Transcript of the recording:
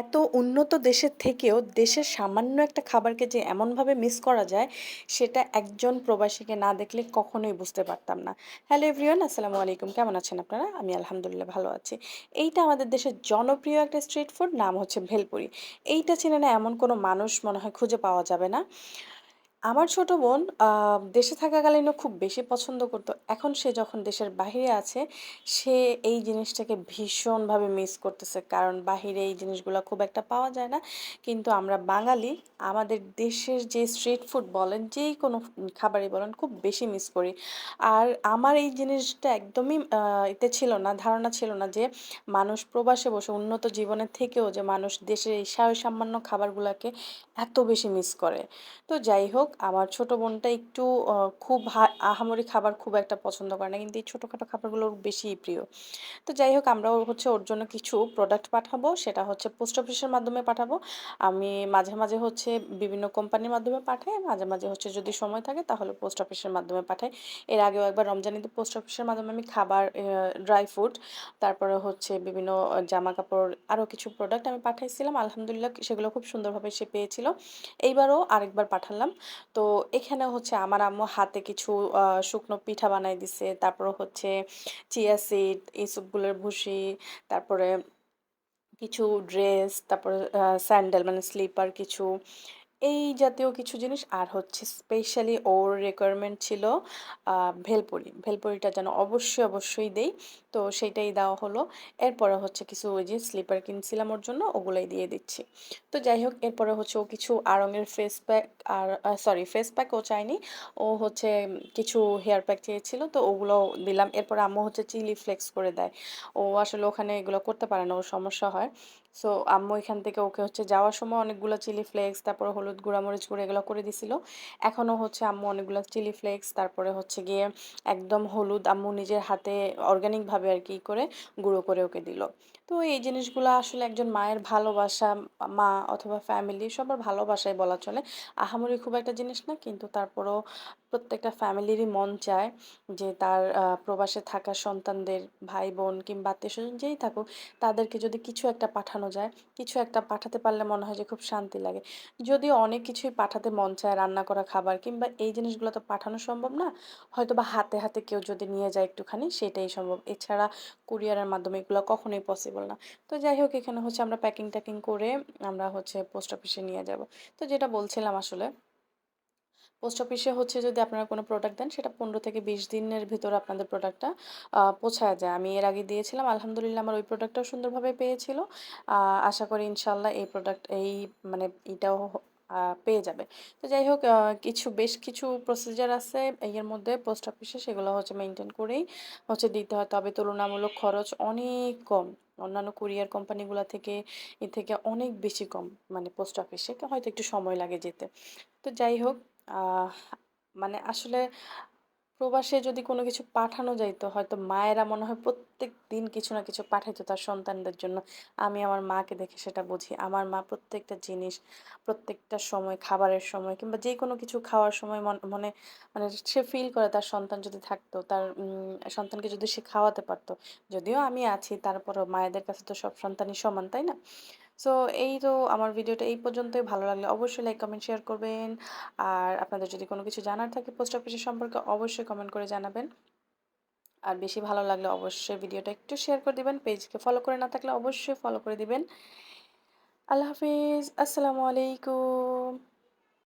এত উন্নত দেশের থেকেও দেশের সামান্য একটা খাবারকে যে এমনভাবে মিস করা যায়, সেটা একজন প্রবাসীকে না দেখলে কখনোই বুঝতে পারতাম না। হ্যালো এভরিওয়ান আসসালামু আলাইকুম। কেমন আছেন আপনারা? আমি আলহামদুলিল্লাহ ভালো আছি। এইটা আমাদের দেশের জনপ্রিয় একটা স্ট্রিট ফুড নাম হচ্ছে ভেলপুরি। এইটা চেনে না এমন কোনো মানুষ মনে হয় খুঁজে পাওয়া যাবে না। আমার ছোট বোন দেশে থাকাকালীনও খুব বেশি পছন্দ করত। এখন সে যখন দেশের বাহিরে আছে, সে এই জিনিসটাকে ভীষণভাবে মিস করতেছে। কারণ বাহিরে এই জিনিসগুলো খুব একটা পাওয়া যায় না। কিন্তু আমরা বাঙালি, আমাদের দেশের যে স্ট্রিট ফুড বলেন, যেই কোনো খাবারই বলেন, খুব বেশি মিস করি। আর আমার এই জিনিসটা একদমই এতে ছিল না, ধারণা ছিল না যে মানুষ প্রবাসে বসে উন্নত জীবনের থেকেও যে মানুষ দেশের এই সামান্য খাবারগুলোকে এত বেশি মিস করে। তো যাই হোক, আমার ছোট বোনটা একটু খুব আহামরি খাবার খুব একটা পছন্দ করে না। কিন্তু এই ছোটোখাটো খাবারগুলো ওর বেশিই প্রিয়। তো যাই হোক আমরা ওর হচ্ছে ওর জন্য কিছু প্রোডাক্ট পাঠাবো। সেটা হচ্ছে পোস্ট অফিসের মাধ্যমে পাঠাবো। আমি মাঝে, মাঝে হচ্ছে বিভিন্ন কোম্পানির মাধ্যমে পাঠাই। মাঝে, মাঝে হচ্ছে যদি সময় থাকে তাহলে পোস্ট অফিসের মাধ্যমে পাঠাই। এর আগেও একবার রমজান ঈদে পোস্ট অফিসের মাধ্যমে আমি খাবার ড্রাই ফ্রুট, তারপরে হচ্ছে বিভিন্ন জামা কাপড় আরও কিছু প্রোডাক্ট আমি পাঠাইছিলাম। আলহামদুলিল্লাহ সেগুলো খুব সুন্দরভাবে সে পেয়েছিল। এইবারও আরেকবার পাঠালাম। তো এখানে হচ্ছে আমার আম্মু হাতে কিছু শুকনো পিঠা বানাই দিছে। তারপর হচ্ছে চিয়া সিড, ইসবগুলের ভুসি, তারপরে কিছু ড্রেস, তারপর স্যান্ডেল মানে স্লিপার কিছু। এই জাতীয় কিছু জিনিস আর হচ্ছে স্পেশালি ওর রিকোয়ারমেন্ট ছিল ভেলপুরি। ভেলপুরিটা যেন অবশ্যই, অবশ্যই দেই। তো সেইটাই দেওয়া হলো। এরপরে হচ্ছে কিছু ওই যে স্লিপার কিনছিলাম ওর জন্য ওগুলাই দিয়ে দিচ্ছি। তো যাই হোক এরপরে হচ্ছে ও কিছু আড়ং-এর ফেস প্যাক আর সরি ফেস প্যাক ও চায়নি। ও হচ্ছে কিছু হেয়ার প্যাক চেয়েছিল তো ওগুলোও দিলাম। এরপরে আম্মু হচ্ছে চিলি ফ্লেক্স করে দেয়। ও আসলে ওখানে এগুলো করতে পারে না, ওর সমস্যা হয়। সো আম্মু এখান থেকে ওকে হচ্ছে যাওয়ার সময় অনেকগুলা চিলি ফ্লেক্স, তারপরে হলুদ গুঁড়া, মরিচ গুঁড়া এগুলো করে দিছিল। এখনও হচ্ছে আম্মু অনেকগুলা চিলি ফ্লেক্স, তারপরে হচ্ছে গিয়ে একদম হলুদ আম্মু নিজের হাতে অর্গানিকভাবে আর কি করে গুঁড়ো করে ওকে দিল। তো এই জিনিসগুলা আসলে একজন মায়ের ভালোবাসা, মা অথবা ফ্যামিলি সবার ভালোবাসায় বলা চলে। আহামরি খুব একটা জিনিস না কিন্তু তারপরেও প্রত্যেকটা ফ্যামিলিরই মন চায় যে তার প্রবাসে থাকা সন্তানদের ভাই-বোন কিংবা আত্মীয় স্বজন যেই থাকুক তাদেরকে যদি কিছু একটা পাঠানো যায়, কিছু একটা পাঠাতে পারলে মনে হয় যে খুব শান্তি লাগে। যদিও অনেক কিছুই পাঠাতে মন চায়, রান্না করা খাবার কিংবা এই জিনিসগুলো তো পাঠানো সম্ভব না। হয়তো বা হাতে, হাতে কেউ যদি নিয়ে যায় একটুখানি সেটাই সম্ভব। এছাড়া কুরিয়ারের মাধ্যমে এগুলো কখনোই পসিবল না। তো যাই হোক এখানে হচ্ছে আমরা প্যাকিং-ট্যাকিং করে আমরা হচ্ছে পোস্ট অফিসে নিয়ে যাব। তো যেটা বলছিলাম আসলে পোস্ট অফিসে হচ্ছে যদি আপনারা কোনো প্রোডাক্ট দেন, সেটা ১৫ থেকে ২০ দিনের ভিতরে আপনাদের প্রোডাক্টটা আ যায়। আমি এর আগে দিয়েছিলাম। আলহামদুলিল্লাহ আমার ওই প্রোডাক্টটাও সুন্দরভাবে পেয়েছিল। আশা করি ইনশাল্লাহ এই প্রোডাক্ট এই মানে এটাও পেয়ে যাবে। তো যাই হোক কিছু, বেশ কিছু প্রসিজার আছে এর মধ্যে পোস্ট অফিসে, সেগুলো হচ্ছে মেনটেন করেই হচ্ছে দিতে হয়। তবে তুলনামূলক খরচ অনেক কম। অন্যান্য কুরিয়ার কোম্পানিগুলো থেকে এর থেকে অনেক বেশি কম। মানে পোস্ট অফিসে হয়তো একটু সময় লাগে যেতে। তো যাই হোক মানে আসলে প্রবাসে যদি কোনো কিছু পাঠানো যাইত হয়তো মায়েরা মনে হয় প্রত্যেক দিন কিছু না কিছু পাঠাইতো তার সন্তানদের জন্য। আমি আমার মাকে দেখে সেটা বুঝি। আমার মা প্রত্যেকটা জিনিস, প্রত্যেকটা সময় খাবারের সময় কিংবা যে কোনো কিছু খাওয়ার সময় মন মনে সে ফিল করে তার সন্তান যদি থাকতো, তার সন্তানকে যদি সে খাওয়াতে পারতো যদিও আমি আছি তারপরও মায়েদের কাছে তো সব সন্তানই সমান, তাই না? সো এই তো আমার ভিডিওটা এই পর্যন্তই। ভালো লাগলে অবশ্যই লাইক, কমেন্ট, শেয়ার করবেন। আর আপনাদের যদি কোনো কিছু জানার থাকে পোস্ট অফিসের সম্পর্কে অবশ্যই কমেন্ট করে জানাবেন। আর বেশি ভালো লাগলে অবশ্যই ভিডিওটা একটু শেয়ার করে দিবেন। পেজকে ফলো করে না থাকলে অবশ্যই ফলো করে দিবেন। আল্লাহ হাফিজ। আসসালামু আলাইকুম।